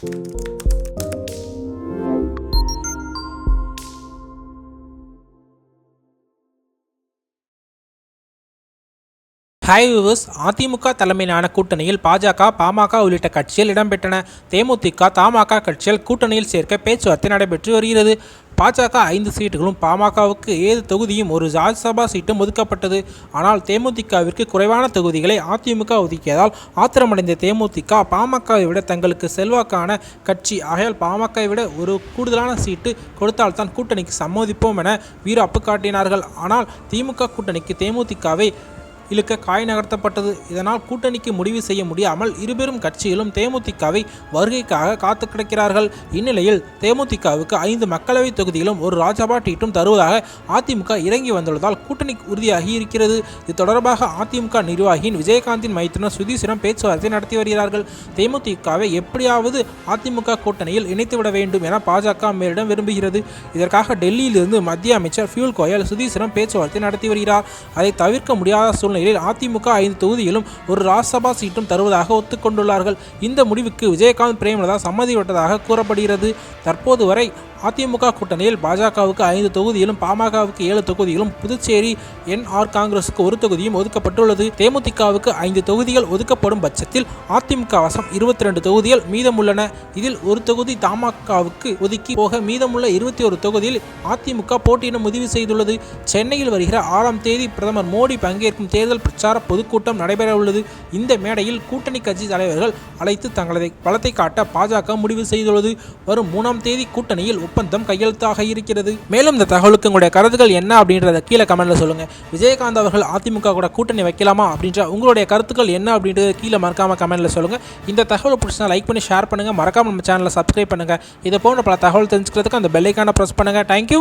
Música hi viewers AIADMK தலைமையிலான கூட்டணியில் பாஜக பாமக உள்ளிட்ட கட்சிகள் இடம்பெற்றன. தேமுதிக தமாக கட்சிகள் கூட்டணியில் சேர்க்க பேச்சுவார்த்தை நடைபெற்று வருகிறது. பாஜக ஐந்து சீட்டுகளும் பாமகவுக்கு ஏழு தொகுதியும் ஒரு ராஜ்யசபா சீட்டும் ஒதுக்கப்பட்டது. ஆனால் தேமுதிகவிற்கு குறைவான தொகுதிகளை அதிமுக ஒதுக்கியதால் ஆத்திரமடைந்த தேமுதிக பாமகவை விட தங்களுக்கு செல்வாக்கான கட்சி. ஆகையால் பாமகவை விட ஒரு கூடுதலான சீட்டு கொடுத்தால்தான் கூட்டணிக்கு சம்மதிப்போம் என வீராப்பு காட்டினார்கள். ஆனால் திமுக கூட்டணிக்கு தேமுதிகவை இழுக்க காய் நகர்த்தப்பட்டது. இதனால் கூட்டணிக்கு முடிவு செய்ய முடியாமல் இருபெரும் கட்சிகளும் தேமுதிகவை வருகைக்காக காத்து கிடக்கிறார்கள். இந்நிலையில் தேமுதிகவுக்கு ஐந்து மக்களவை தொகுதிகளும் ஒரு ராஜ்யசபா சீட்டும் தருவதாக அதிமுக இறங்கி வந்துள்ளதால் கூட்டணி உறுதியாகி இருக்கிறது. இது தொடர்பாக அதிமுக நிர்வாகியின் விஜயகாந்தின் மைத்துனர் சுதீசிரம் பேச்சுவார்த்தை நடத்தி வருகிறார்கள். தேமுதிகவை எப்படியாவது அதிமுக கூட்டணியில் இணைத்துவிட வேண்டும் என பாஜக மேலிடம் விரும்புகிறது. இதற்காக டெல்லியிலிருந்து மத்திய அமைச்சர் பியூல் கோயல் சுதீசிரம் பேச்சுவார்த்தை நடத்தி வருகிறார். அதை தவிர்க்க முடியாத சூழ்நிலை சூழ்நிலையில் அதிமுக ஐந்து தொகுதியிலும் ஒரு ராஜ்சபா சீட்டும் தருவதாக ஒத்துக்கொண்டுள்ளார்கள். இந்த முடிவுக்கு விஜயகாந்த் பிரேமலதா சம்மதிவிட்டதாக கூறப்படுகிறது. தற்போது வரை அதிமுக கூட்டணியில் பாஜகவுக்கு ஐந்து தொகுதியிலும் பாமகவுக்கு ஏழு தொகுதியிலும் புதுச்சேரி என்ஆர் காங்கிரசுக்கு ஒரு தொகுதியும் ஒதுக்கப்பட்டுள்ளது. தேமுதிகவுக்கு ஐந்து தொகுதிகள் ஒதுக்கப்படும் பட்சத்தில் அதிமுக வசம் இருபத்தி ரெண்டு தொகுதிகள் மீதமுள்ளன. இதில் ஒரு தொகுதி தமாகவுக்கு ஒதுக்கி போக மீதமுள்ள இருபத்தி ஒரு தொகுதியில் அதிமுக போட்டியிட முடிவு செய்துள்ளது. சென்னையில் வருகிற ஆறாம் தேதி பிரதமர் மோடி பங்கேற்கும் தேர்தல் பிரச்சார பொதுக்கூட்டம் நடைபெற உள்ளது இந்த மேடையில் கூட்டணி கட்சி தலைவர்கள் அழைத்து தங்களது பலத்தை காட்ட பாஜக முடிவு செய்துள்ளது. வரும் மூணாம் தேதி கூட்டணியில் ஒப்பந்தம் கையெழுத்தாக இருக்கிறது. மேலும் இந்த தகவலுக்கு உங்களுடைய கருத்துக்கள் என்ன அப்படின்றத கீழே கமெண்ட்ல சொல்லுங்க. விஜயகாந்த் அவர்கள் அதிமுக கூட கூட்டணி வைக்கலாமா அப்படின்ற உங்களுடைய கருத்துக்கள் என்ன அப்படின்றத கீழே மறக்காம கமெண்ட்ல சொல்லுங்க. இந்த தகவல் பிடிச்சா லைக் பண்ணி ஷேர் பண்ணுங்க. மறக்காம நம்ம சேனலை சப்ஸ்கிரைப் பண்ணுங்க. இது போன்ற பல தகவல் தெரிஞ்சுக்கிறதுக்கு அந்த பெல்லைக்கான ப்ரெஸ் பண்ணுங்க. தேங்க்யூ